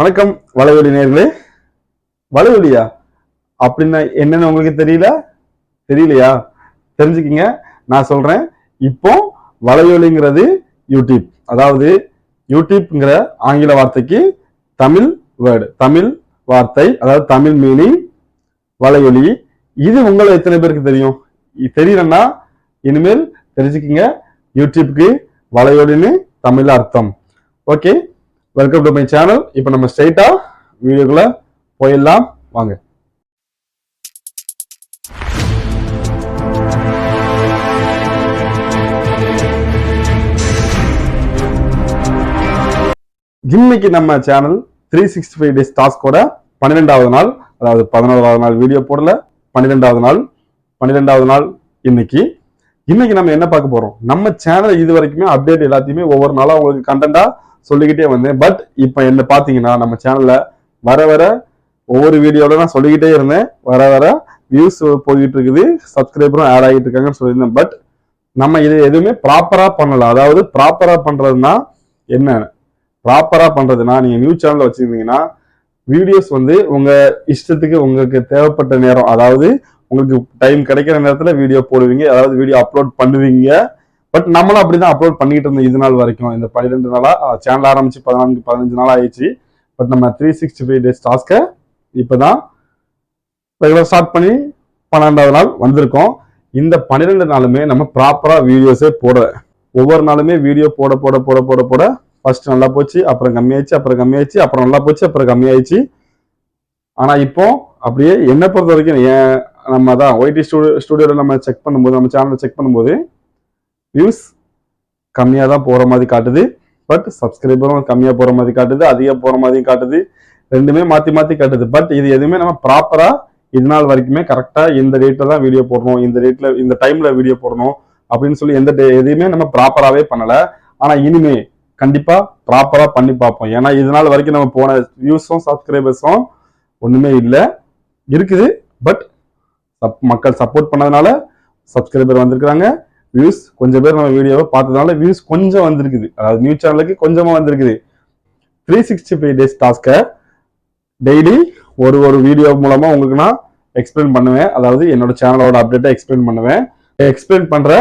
வணக்கம் வளவெளி நேர்களே. வளவெளியா அப்படின்னா என்னன்னு உங்களுக்கு தெரியல? தெரியலையா? தெரிஞ்சுக்கிங்க. நான் சொல்றேன். இப்போ வளையொலிங்கிறது யூடியூப் அதாவது யூடியூப்ங்கிற ஆங்கில வார்த்தைக்கு தமிழ் வேர்டு தமிழ் வார்த்தை அதாவது தமிழ் மீனிங் வலைவெளி இது உங்களை எத்தனை பேருக்கு தெரியும்? தெரியலன்னா இனிமேல் தெரிஞ்சுக்கிங்க. யூடியூப்க்கு வளையொலின்னு தமிழ் அர்த்தம். Okay welcome to my channel இப்போ நம்ம ஸ்ட்ரைட்டா வீடியோக்குள்ள போயிடலாம். வாங்க. இன்னைக்கு நம்ம channel three sixty five days டாஸ்கோட பன்னிரெண்டாவது நாள் அதாவது பதினோராவது நாள் வீடியோ போடல. பன்னிரெண்டாவது நாள் பன்னிரெண்டாவது நாள் இன்னைக்கு. இன்னைக்கு நம்ம என்ன பார்க்க போறோம்? நம்ம சேனல் இது வரைக்குமே அப்டேட் எல்லாத்தையுமே ஒவ்வொரு நாளும் உங்களுக்கு கண்டென்ட்டா சொல்லிக்கிட்டே வந்தேன். பட் இப்போ என்ன பார்த்தீங்கன்னா நம்ம சேனலில் வர வர ஒவ்வொரு வீடியோவில் நான் சொல்லிக்கிட்டே இருந்தேன். வர வர வியூஸ் போய்கிட்டு இருக்குது. சப்ஸ்கிரைபரும் ஆட் ஆகிட்டு இருக்காங்கன்னு சொல்லியிருந்தேன். பட் நம்ம இது எதுவுமே ப்ராப்பராக பண்ணலை. அதாவது ப்ராப்பராக பண்ணுறதுன்னா என்ன? ப்ராப்பராக பண்ணுறதுனா நீங்கள் நியூஸ் சேனலில் வச்சிருந்தீங்கன்னா வீடியோஸ் வந்து உங்கள் இஷ்டத்துக்கு உங்களுக்கு தேவைப்பட்ட நேரம் அதாவது உங்களுக்கு டைம் கிடைக்கிற நேரத்தில் வீடியோ போடுவீங்க. அதாவது வீடியோ அப்லோட் பண்ணுவீங்க. பட் நம்மளும் அப்படிதான் அப்லோட் பண்ணிட்டு இருந்தோம் இது நாள் வரைக்கும். இந்த பன்னிரெண்டு நாளா சேனல் ஆரம்பிச்சு பதினான்கு பதினஞ்சு நாள் ஆயிடுச்சு. பட் நம்ம த்ரீ சிக்ஸ்டி ஃபைவ் டேஸ் டாஸ்க்கை இப்போதான் ரெகுலர் ஸ்டார்ட் பண்ணி பன்னெண்டாவது நாள் வந்திருக்கோம். இந்த பன்னிரெண்டு நாளுமே நம்ம ப்ராப்பரா வீடியோஸே போட. ஒவ்வொரு நாளுமே வீடியோ போட போட போட போட போட ஃபர்ஸ்ட் நல்லா போச்சு அப்புறம் கம்மியாயிடுச்சு அப்புறம் கம்மியாயிடுச்சு அப்புறம் நல்லா போச்சு அப்புறம் கம்மியாயிடுச்சு. ஆனா இப்போ அப்படியே என்ன பொறுத்த வரைக்கும் ஏன் நம்ம தான் ஒய்டி ஸ்டூடியோ ஸ்டூடியோவில் நம்ம செக் பண்ணும்போது நம்ம சேனலை செக் பண்ணும்போது வியூஸ் கம்மியாக தான் போகிற மாதிரி காட்டுது. பட் சப்ஸ்கிரைபரும் கம்மியாக போகிற மாதிரி காட்டுது அதிகம் போகிற மாதிரி காட்டுது. ரெண்டுமே மாற்றி மாற்றி காட்டுது. பட் இது எதுவுமே நம்ம ப்ராப்பராக இது நாள் வரைக்குமே கரெக்டாக இந்த டேட்டில் தான் வீடியோ போடணும் இந்த டேட்டில் இந்த டைமில் வீடியோ போடணும் அப்படின்னு சொல்லி எந்த டே எதையுமே நம்ம ப்ராப்பராகவே பண்ணலை. ஆனால் இனிமே கண்டிப்பாக ப்ராப்பராக பண்ணி பார்ப்போம். ஏன்னா இது நாள் வரைக்கும் நம்ம போன வியூஸும் சப்ஸ்கிரைபர்ஸும் ஒன்றுமே இல்லை. இருக்குது. பட் மக்கள் சப்போர்ட் பண்ணதுனால சப்ஸ்கிரைபர் வந்திருக்கிறாங்க. வியூஸ் கொஞ்சம் பேர் நம்ம வீடியோவை பார்த்ததுனால வியூஸ் கொஞ்சம் வந்திருக்குது. அதாவது நியூஸ் சேனலுக்கு கொஞ்சமாக வந்திருக்குது. த்ரீ சிக்ஸ்டி ஃபைவ் டேஸ் டாஸ்க்கை டெய்லி ஒரு ஒரு வீடியோ மூலமாக உங்களுக்கு நான் எக்ஸ்பிளைன் பண்ணுவேன். அதாவது என்னோட சேனலோட அப்டேட்டை எக்ஸ்பிளைன் பண்ணுவேன். எக்ஸ்பிளைன் பண்ணுற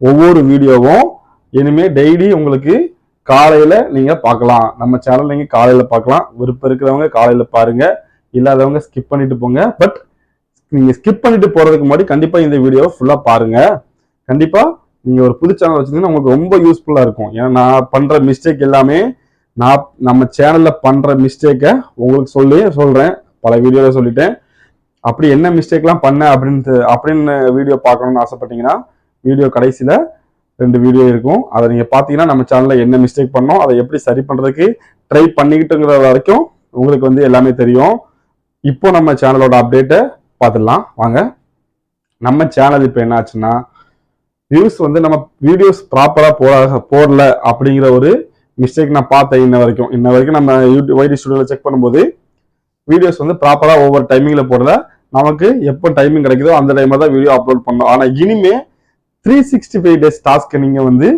ஒவ்வொரு வீடியோவும் இனிமேல் டெய்லி உங்களுக்கு காலையில் நீங்கள் பார்க்கலாம். நம்ம சேனல் நீங்கள் காலையில் பார்க்கலாம். விருப்பம் இருக்கிறவங்க காலையில் பாருங்கள் இல்லாதவங்க ஸ்கிப் பண்ணிட்டு போங்க. பட் நீங்கள் ஸ்கிப் பண்ணிட்டு போகிறதுக்கு முன்னாடி கண்டிப்பாக இந்த வீடியோவை ஃபுல்லாக பாருங்கள் கண்டிப்பா நீங்க ஒரு புது சேனல் வச்சிருந்தீங்கன்னா உங்களுக்கு ரொம்ப யூஸ்ஃபுல்லா இருக்கும். ஏன்னா நான் பண்ற மிஸ்டேக் எல்லாமே நான் நம்ம சேனல்ல பண்ற மிஸ்டேக்கை உங்களுக்கு சொல்லி சொல்றேன். பல வீடியோல சொல்லிட்டேன். அப்படி என்ன மிஸ்டேக்லாம் பண்ண அப்படின்னு அப்படின்னு வீடியோ பார்க்கணும்னு ஆசைப்பட்டீங்கன்னா வீடியோ கடைசியில் ரெண்டு வீடியோ இருக்கும். அதை நீங்கள் பார்த்தீங்கன்னா நம்ம சேனலில் என்ன மிஸ்டேக் பண்ணோம் அதை எப்படி சரி பண்ணுறதுக்கு ட்ரை பண்ணிக்கிட்டுங்கிற வரைக்கும் உங்களுக்கு வந்து எல்லாமே தெரியும். இப்போ நம்ம சேனலோட அப்டேட்டை பார்த்துடலாம். வாங்க. நம்ம சேனல் இப்போ என்ன ஆச்சுன்னா வியூஸ் வந்து நம்ம வீடியோஸ் ப்ராப்பராக போட போடல அப்படிங்கிற ஒரு மிஸ்டேக் நான் பார்த்தேன் இன்ன வரைக்கும். இன்ன வரைக்கும் நம்ம யூடியூப் வைடி ஸ்டுடியோவில் செக் பண்ணும்போது வீடியோஸ் வந்து ப்ராப்பராக ஒவ்வொரு டைமிங்கில் போடல. நமக்கு எப்போ டைமிங் கிடைக்குதோ அந்த டைமில் தான் வீடியோ அப்லோட் பண்ணோம். ஆனால் இனிமே த்ரீ சிக்ஸ்டி ஃபைவ் டேஸ் டாஸ்க்கை நீங்கள் வந்து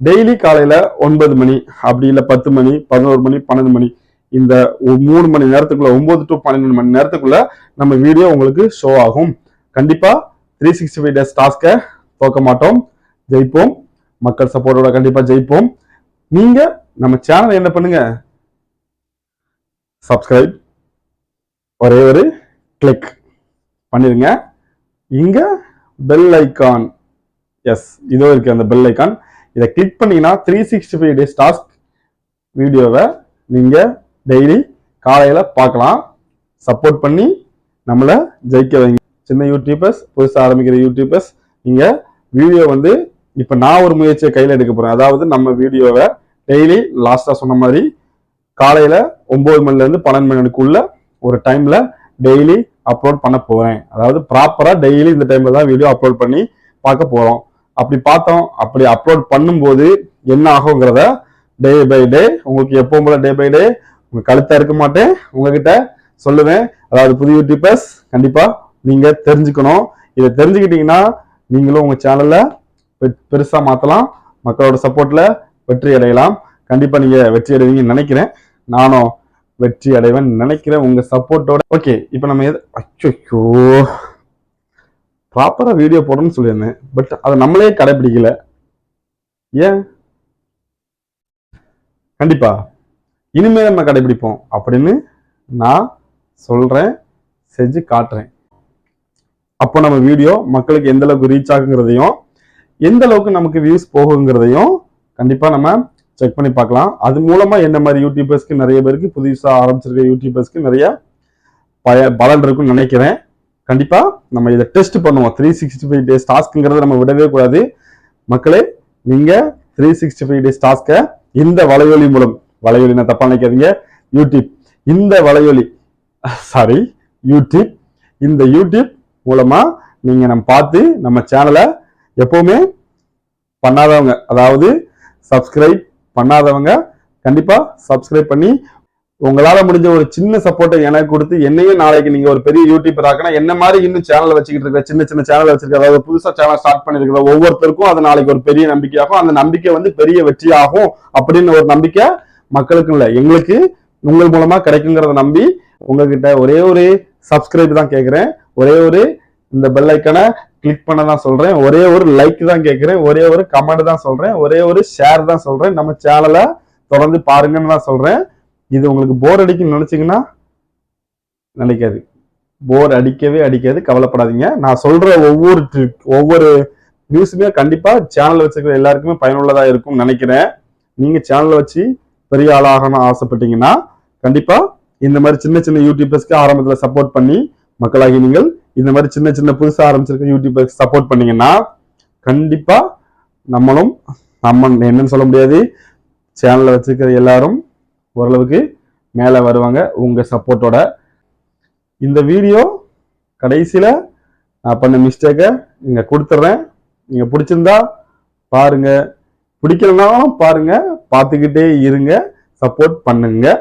டெய்லி காலையில் ஒன்பது மணி அப்படி இல்லை பத்து மணி பதினோரு மணி பன்னெண்டு மணி இந்த ஒரு மூணு மணி நேரத்துக்குள்ள ஒன்பது டு பன்னெண்டு மணி நேரத்துக்குள்ள நம்ம வீடியோ உங்களுக்கு ஷோ ஆகும். கண்டிப்பாக த்ரீ சிக்ஸ்டி ஃபைவ் டேஸ் டாஸ்க்கை தோக்க மாட்டோம். ஜெயிப்போம். மக்கள் சப்போர்ட்டோட கண்டிப்பா ஜெயிப்போம். நீங்க நம்ம சேனலை என்ன பண்ணுங்க? சப்ஸ்கிரைப் ஒரே ஒரு கிளிக் பண்ணிருங்க. இங்க பெல் ஐக்கான் எஸ் இதோ இருக்கு அந்த பெல் ஐக்கான் இதை கிளிக் பண்ணீங்கன்னா three sixty five days task வீடியோவை நீங்க டெய்லி காலையில பார்க்கலாம். சப்போர்ட் பண்ணி நம்மளை ஜெயிக்க வைங்க. சின்ன யூடியூபர்ஸ் புதுசாக ஆரம்பிக்கிற யூடியூபர்ஸ் நீங்கள் வீடியோ வந்து இப்போ நான் ஒரு முயற்சியை கையில் எடுக்க போகிறேன் அதாவது நம்ம வீடியோவை டெய்லி லாஸ்ட்டாக சொன்ன மாதிரி காலையில் ஒம்பது மணிலேருந்து பன்னெண்டு மணிக்குள்ள ஒரு டைமில் டெய்லி அப்லோட் பண்ண போகிறேன் அதாவது ப்ராப்பராக டெய்லி இந்த டைமில் தான் வீடியோ அப்லோட் பண்ணி பார்க்க போகிறோம் அப்படி பார்த்தோம் அப்படி அப்லோட் பண்ணும்போது என்ன ஆகுங்கிறத டே பை டே உங்களுக்கு எப்பவும் போல டே பை டே உங்கள் கழுத்தாக இருக்க மாட்டேன். உங்ககிட்ட சொல்லுவேன். அதாவது புது யூடியூபர்ஸ் கண்டிப்பாக நீங்கள் தெரிஞ்சுக்கணும். இதை தெரிஞ்சுக்கிட்டீங்கன்னா நீங்களும் உங்க சேனல்ல பெருசா மாத்தலாம். மக்களோட சப்போர்ட்ல வெற்றி அடையலாம். கண்டிப்பா நீங்க வெற்றி அடைவீங்கன்னு நினைக்கிறேன். நானும் வெற்றி அடைவேன் நினைக்கிறேன். உங்க சப்போர்ட்டோட ஓகே இப்போ நம்ம எது அச்சோ ப்ராப்பராக வீடியோ போடணும்னு சொல்லியிருந்தேன். பட் அதை நம்மளே கடைபிடிக்கல. ஏன்? கண்டிப்பா. இனிமேல் நம்ம கடைபிடிப்போம் அப்படின்னு நான் சொல்றேன் செஞ்சு காட்டுறேன். அப்போ நம்ம வீடியோ மக்களுக்கு எந்த அளவுக்கு ரீச் ஆகுங்கிறதையும் எந்த அளவுக்கு நமக்கு வியூஸ் போகுங்கிறதையும் கண்டிப்பாக நம்ம செக் பண்ணி பார்க்கலாம். அது மூலமாக என்ன மாதிரி யூடியூபர்ஸ்க்கு நிறைய பேருக்கு புதுசாக ஆரம்பிச்சிருக்க யூடியூபர்ஸ்க்கு நிறைய பய பலன் இருக்கும்னு நினைக்கிறேன். கண்டிப்பாக நம்ம இதை டெஸ்ட் பண்ணுவோம். த்ரீ சிக்ஸ்டி ஃபைவ் டேஸ் டாஸ்க்குங்கிறத நம்ம விடவே கூடாது. மக்களே நீங்கள் த்ரீ சிக்ஸ்டி ஃபைவ் டேஸ் டாஸ்க்கை இந்த வலையொலி மூலம் வலையொலி நான் தப்பாக நினைக்காதீங்க. யூடியூப் இந்த வலையொலி சாரி யூடியூப் இந்த யூடியூப் மூலமா நீங்க நம்ம பார்த்து நம்ம சேனலை எப்பவுமே பண்ணாதவங்க அதாவது சப்ஸ்கிரைப் பண்ணாதவங்க கண்டிப்பா சப்ஸ்கிரைப் பண்ணி உங்களால முடிஞ்ச ஒரு சின்ன சப்போர்ட்டை எனக்கு கொடுத்து என்னையும் நாளைக்கு நீங்க ஒரு பெரிய யூடியூபர் ஆக்கினா என்ன மாதிரி இன்னும் சேனல் வச்சுக்கிட்டு இருக்க சின்ன சின்ன சேனல் வச்சிருக்க அதாவது புதுசா சேனல் ஸ்டார்ட் பண்ணிருக்கிற ஒவ்வொருத்தருக்கும் அது நாளைக்கு ஒரு பெரிய நம்பிக்கையாகும். அந்த நம்பிக்கை வந்து பெரிய வெற்றியாகும் அப்படின்னு ஒரு நம்பிக்கை மக்களுக்கு இல்லை எங்களுக்கு உங்கள் மூலமா கிடைக்குங்கிறத நம்பி உங்ககிட்ட ஒரே ஒரு சப்ஸ்கிரைப் தான் கேட்கிறேன் ஒரே ஒரு இந்த பெல் ஐக்கனை கிளிக் பண்ண தான் சொல்றேன். ஒரே ஒரு லைக் தான் கேட்கிறேன் ஒரே ஒரு கமெண்ட் தான் சொல்றேன். ஒரே ஒரு ஷேர் தான் சொல்றேன். நம்ம சேனலை தொடர்ந்து பாருங்கன்னு தான் சொல்றேன். இது உங்களுக்கு போர் அடிக்கும்னு நினச்சிங்கன்னா நினைக்காது. போர் அடிக்கவே அடிக்காது. கவலைப்படாதீங்க. நான் சொல்ற ஒவ்வொரு ட்ரிக் ஒவ்வொரு நியூஸுமே கண்டிப்பா சேனல் வச்சுக்கிற எல்லாருக்குமே பயனுள்ளதா இருக்கும்னு நினைக்கிறேன். நீங்க சேனல் வச்சு பெரிய ஆளாகணும் ஆசைப்பட்டீங்கன்னா கண்டிப்பா இந்த மாதிரி சின்ன சின்ன யூடியூபர்ஸ்க்கு ஆரம்பத்துல சப்போர்ட் பண்ணி மக்களாகி நீங்கள் இந்த மாதிரி சின்ன சின்ன புதுசாக ஆரம்பிச்சிருக்க யூடியூபர்ஸ் சப்போர்ட் பண்ணீங்கன்னா கண்டிப்பாக நம்மளும் நம்ம என்னன்னு சொல்ல முடியாது சேனலில் வச்சுருக்கிற எல்லாரும் ஓரளவுக்கு மேலே வருவாங்க உங்கள் சப்போர்ட்டோட இந்த வீடியோ கடைசியில் நான் பண்ண மிஸ்டேக்கை இங்கே கொடுத்துட்றேன் நீங்கள் பிடிச்சிருந்தா பாருங்கள் பிடிக்கலனாலும் பாருங்க. பார்த்துக்கிட்டே இருங்க. சப்போர்ட் பண்ணுங்கள்